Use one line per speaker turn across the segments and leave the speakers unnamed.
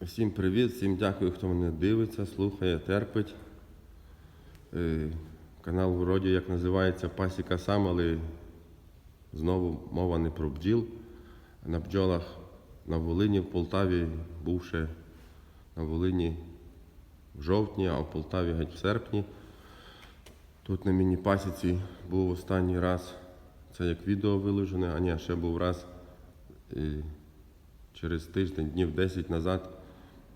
Всім привіт, всім дякую, хто мене дивиться, слухає, терпить. Е, Канал вроді як називається Пасіка сам, але знову мова не про бджіл. На бджолах на Волині, в Полтаві був ще на Волині в жовтні, а в Полтаві геть в серпні. Тут на міні-пасіці був останній раз, це як відео виложене, а ні, ще був раз е, через тиждень, днів 10 назад,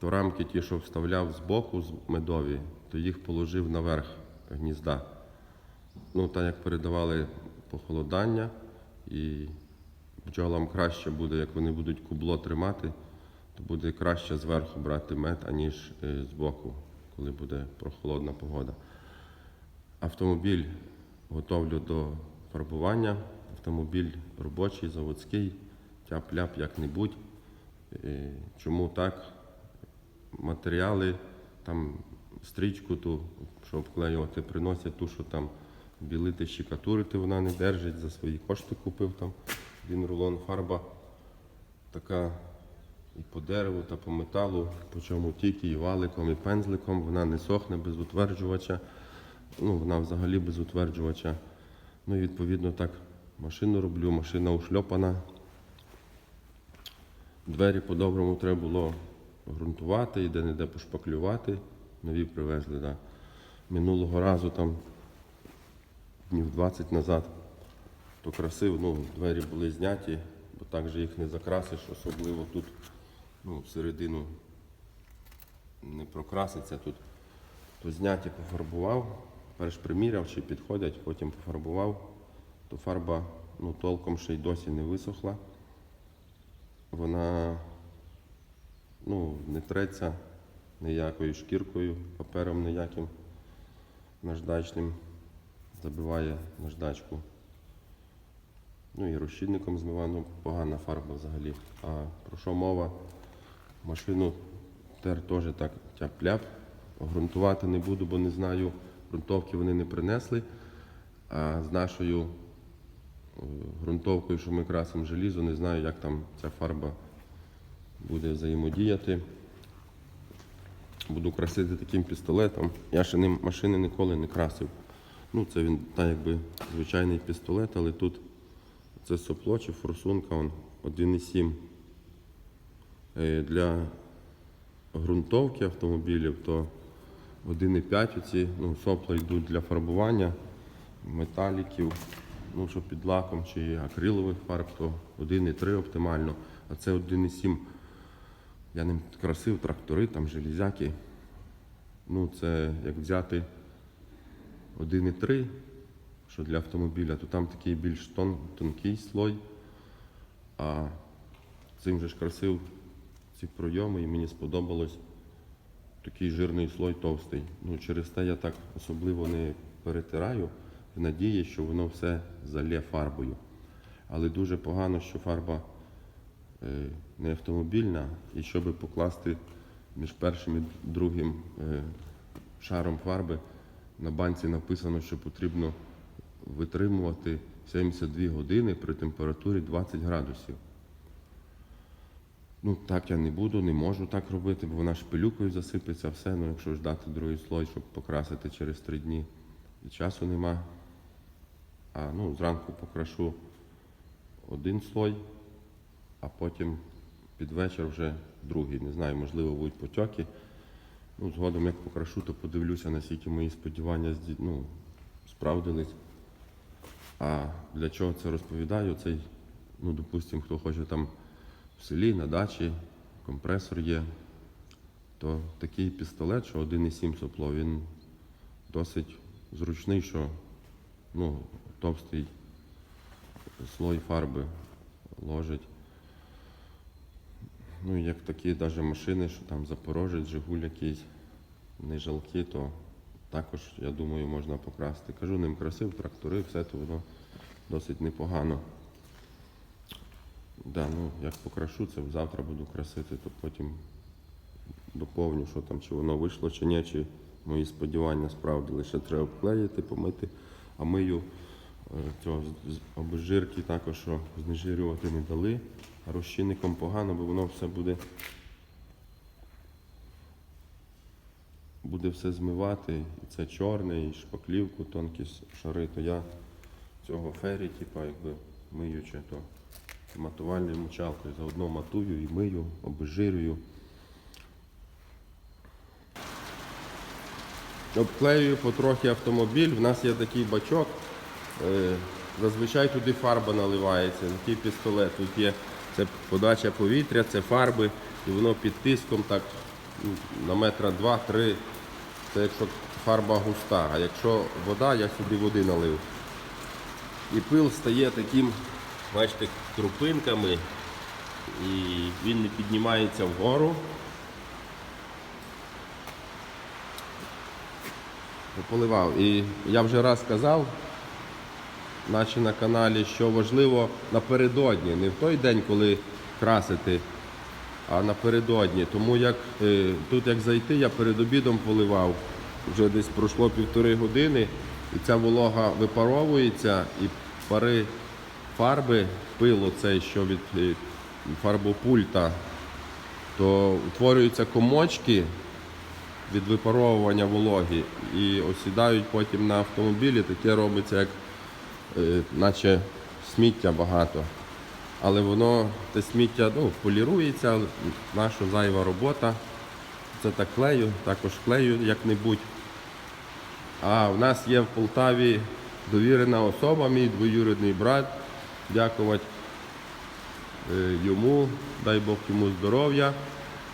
то рамки ті, що вставляв з боку з медові, то їх положив наверх гнізда. Ну, так як передавали похолодання, і бджолам краще буде, як вони будуть кубло тримати, то буде краще зверху брати мед, аніж е, з боку, коли буде прохолодна погода. Автомобіль готовлю до фарбування. Автомобіль робочий, заводський, тяп-ляп як-небудь. Е, Чому так? Матеріали, там стрічку ту, що обклеювати, приносять ту, що там білити, щикатурити, вона не держить, за свої кошти купив там. Він рулон фарба така і по дереву, та по металу, по чому тільки і валиком, і пензликом, вона не сохне без утверджувача. Ну, вона взагалі без утверджувача. Ну і відповідно так машину роблю, машина ушльопана. Двері по-доброму треба було ґрунтувати і де-не-де пошпаклювати. Нові привезли, да. Минулого разу там днів 20 назад, то красиво, ну, двері були зняті, бо так же їх не закрасиш, особливо тут ну, всередину не прокраситься тут. То зняті пофарбував, перш приміряв, чи підходять, потім пофарбував, то фарба ну, толком ще й досі не висохла. Вона ну, не треться ніякою шкіркою, папером ніяким наждачним, забиває наждачку. Ну і розчинником змиває, ну погана фарба взагалі. А про що мова? Машину тер теж так тяп-ляп. Грунтувати не буду, бо не знаю. Грунтовки вони не принесли. А з нашою е, ґрунтовкою, що ми красимо желізо, не знаю, як там ця фарба буде взаємодіяти. Буду красити таким пістолетом. Я ще ним машини ніколи не красив. Ну, це він так якби звичайний пістолет, але тут це сопло чи форсунка 1,7. Е, Для ґрунтовки автомобілів, то 1,5 оці ну, сопла йдуть для фарбування металіків, ну, що під лаком чи акрилових фарб, то 1,3 оптимально, а це 1,7. Я ним красив трактори, там железяки. Ну, це як взяти 1,3, що для автомобіля, то там такий більш тон, тонкий слой. А цим же ж красив ці пройоми, і мені сподобалось такий жирний слой товстий. Ну, через те я так особливо не перетираю в надії, що воно все залє фарбою. Але дуже погано, що фарба не автомобільна, і щоб покласти між першим і другим е, шаром фарби, на банці написано, що потрібно витримувати 72 години при температурі 20 градусів. Ну, так я не буду, не можу так робити, бо вона шпилюкою засипеться, все. Ну, якщо ждати другий слой, щоб покрасити через три дні, і часу нема. А ну, зранку покрашу один слой, а потім під вечір вже другий. Не знаю, можливо, будуть потьоки. Ну, згодом як покрашу, то подивлюся, наскільки мої сподівання ну, справдились. А для чого це розповідаю? Цей, ну, допустимо, хто хоче там в селі, на дачі, компресор є, то такий пістолет, що 1,7 сопло, він досить зручний, що ну, товстий слой фарби ложить. Ну, як такі навіть машини, що там Запорожець, Жигуль якийсь, не жалкі, то також, я думаю, можна покрасти. Кажу, ним красив, трактори, все, то воно досить непогано. Да, ну, як покрашу це, завтра буду красити, то потім доповню, що там, чи воно вийшло, чи ні, чи мої сподівання справдили. Ще треба обклеїти, помити, а мию цього обезжирки також, що знежирювати не дали. Розчинником погано, бо воно все буде буде все змивати. І це чорне, і шпаклівку, тонкі шари, то я цього фері, типа, якби миючи, то матувальною мочалкою заодно матую і мию, обезжирюю. Обклеюю потрохи автомобіль. В нас є такий бачок. Е, Зазвичай туди фарба наливається, такий пістолет. Тут є це подача повітря, це фарби, і воно під тиском так на метра два-три. Це якщо фарба густа, а якщо вода, я сюди води налив. І пил стає таким, бачите, крупинками, і він не піднімається вгору. Поливав. І я вже раз казав, наче на каналі, що важливо напередодні, не в той день, коли красити, а напередодні. Тому як е, тут як зайти, я перед обідом поливав. Вже десь пройшло півтори години, і ця волога випаровується, і пари фарби, пило цей, що від е, фарбопульта, то утворюються комочки від випаровування вологи і осідають потім на автомобілі. Таке робиться, як наче сміття багато. Але воно, те сміття ну, полірується, наша зайва робота. Це так клею, також клею як-небудь. А в нас є в Полтаві довірена особа, мій двоюрідний брат. Дякувати е, йому, дай Бог йому здоров'я.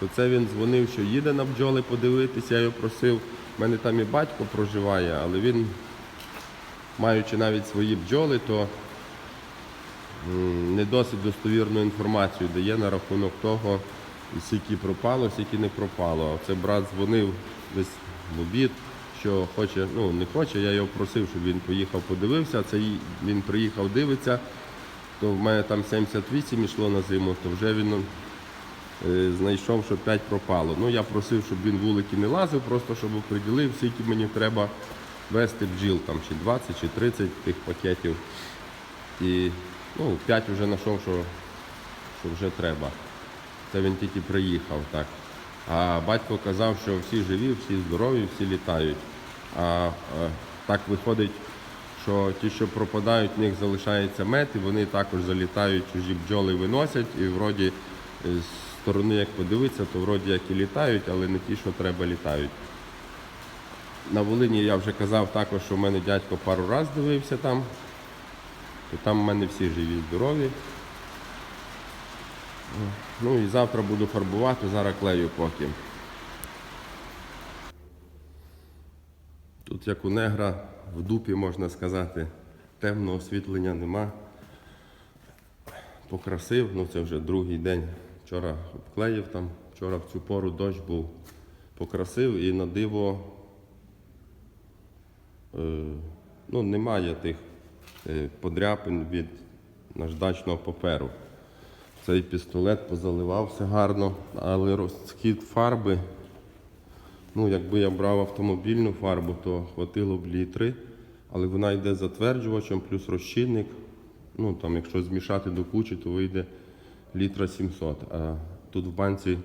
То це він дзвонив, що їде на бджоли подивитися, я його просив. У мене там і батько проживає, але він, маючи навіть свої бджоли, то не досить достовірну інформацію дає на рахунок того, скільки пропало, скільки не пропало. Це брат дзвонив десь в обід, що хоче, ну не хоче, я його просив, щоб він поїхав, подивився. Це він приїхав, дивиться, то в мене там 78 йшло на зиму, то вже він е, знайшов, що 5 пропало. Ну я просив, щоб він вулики не лазив, просто щоб оприділив, скільки мені треба вести бджіл, там чи 20, чи 30 тих пакетів. І ну, 5 вже знайшов, що, що вже треба. Це він тільки приїхав так. А батько казав, що всі живі, всі здорові, всі літають. А, е, так виходить, що ті, що пропадають, в них залишається мед, і вони також залітають, чужі бджоли виносять, і вроді е, з сторони, як подивитися, то вроді як і літають, але не ті, що треба, літають. На Волині я вже казав також, що в мене дядько пару разів дивився там, то там в мене всі живі, здорові. Ну і завтра буду фарбувати, зараз клею поки. Тут як у негра в дупі можна сказати, темного освітлення нема. Покрасив, ну це вже другий день. Вчора обклеїв там, вчора в цю пору дощ був. Покрасив і на диво ну, немає тих е, подряпин від наждачного паперу. Цей пістолет позаливався гарно, але розхід фарби, ну якби я брав автомобільну фарбу, то хватило б літри, але вона йде затверджувачем, плюс розчинник. Ну там, якщо змішати до кучі, то вийде літра 700. А тут в банці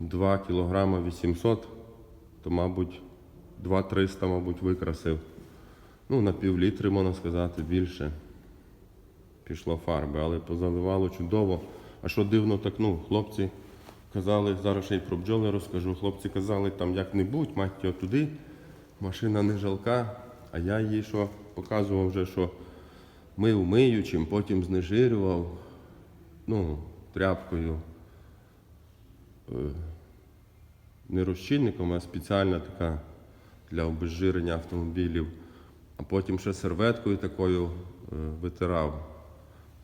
2 кг 800, то, мабуть, 2-300, мабуть, викрасив. Ну, на пів літри, можна сказати, більше пішло фарби, але позаливало чудово. А що дивно, так ну, хлопці казали, зараз ще й про бджоли розкажу. Хлопці казали, там як-небудь, мать туди, машина не жалка, а я їй що показував вже, що мив миючим, потім знежирював, ну, тряпкою. Е, Не розчинником, а спеціальна така для обезжирення автомобілів. А потім ще серветкою такою е, витирав.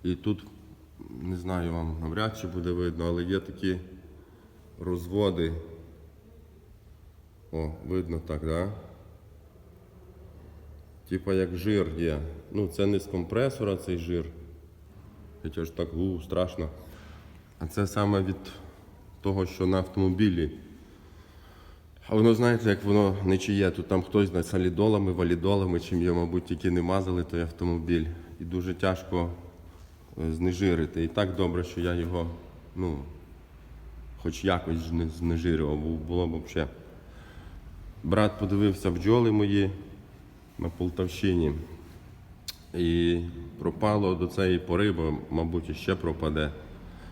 І тут, не знаю, вам навряд чи буде видно, але є такі розводи. О, видно так, да? Типа як жир є. Ну, це не з компресора цей жир. Хоча ж так у, страшно. А це саме від того, що на автомобілі. А воно, знаєте, як воно не чиє, тут там хтось знає солідолами, валідолами, чим його, мабуть, тільки не мазали той автомобіль. І дуже тяжко е, знежирити. І так добре, що я його, ну, хоч якось знежирював, бо було б взагалі Брат подивився бджоли мої на Полтавщині. І пропало до цієї пори, бо, мабуть, ще пропаде.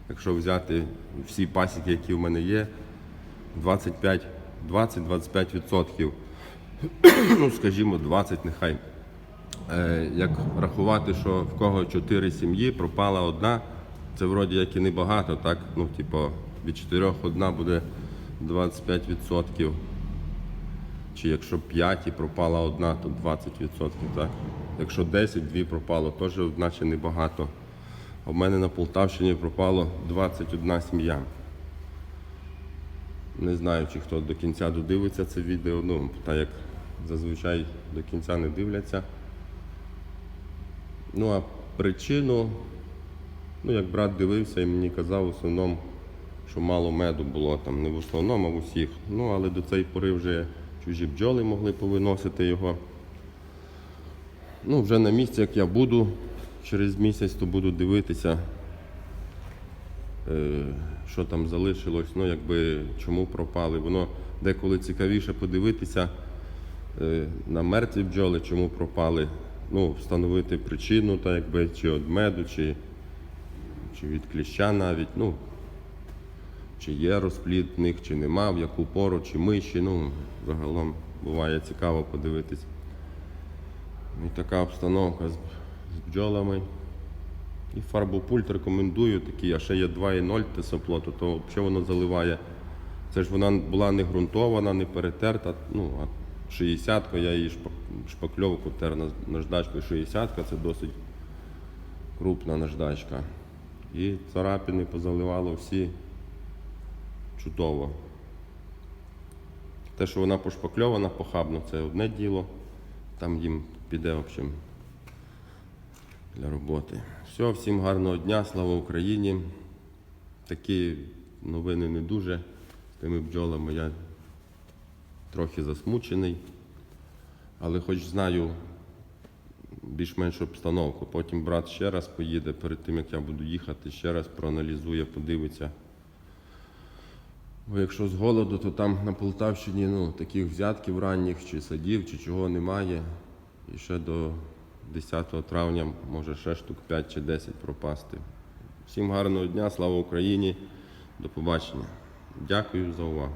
Якщо взяти всі пасіки, які в мене є, 25, 20-25%, ну скажімо, 20 нехай. Е, як рахувати, що в кого 4 сім'ї, пропала одна, це вроді як і небагато, так? Ну, типу, від 4 одна буде 25%. Чи якщо 5 і пропала одна, то 20%, так? Якщо 10, дві пропало, теж одна ще небагато. А в мене на Полтавщині пропало 21 сім'я. Не знаю, чи хто до кінця додивиться це відео, ну, так як зазвичай до кінця не дивляться. Ну а причину, ну як брат дивився і мені казав в основному, що мало меду було там, не в основному, а в усіх. Ну, але до цієї пори вже чужі бджоли могли повиносити його. Ну, вже на місці, як я буду, через місяць, то буду дивитися, що там залишилось, ну якби чому пропали. Воно деколи цікавіше подивитися е, на мертві бджоли, чому пропали. Ну, встановити причину, та якби, чи від меду, чи, чи від кліща навіть. Ну, чи є розплід в них, чи нема, в яку пору, чи миші. Ну, загалом буває цікаво подивитись. І така обстановка з, з бджолами. І фарбопульт рекомендую такий, а ще є 2,0 тесоплоту, то взагалі воно заливає. Це ж вона була не ґрунтована, не перетерта. Ну, а 60-ка, я її шпак- шпакльовку тер на- наждачкою 60-ка, це досить крупна наждачка. І царапини позаливало всі чудово. Те, що вона пошпакльована похабно, це одне діло. Там їм піде, в общем, для роботи. Все, всім гарного дня, слава Україні. Такі новини не дуже. З тими бджолами я трохи засмучений, але хоч знаю більш-менш обстановку. Потім брат ще раз поїде перед тим, як я буду їхати, ще раз проаналізує, подивиться. Бо якщо з голоду, то там на Полтавщині ну, таких взятків ранніх чи садів, чи чого немає. І ще до 10 травня може ще штук 5 чи 10 пропасти. Всім гарного дня, слава Україні, до побачення. Дякую за увагу.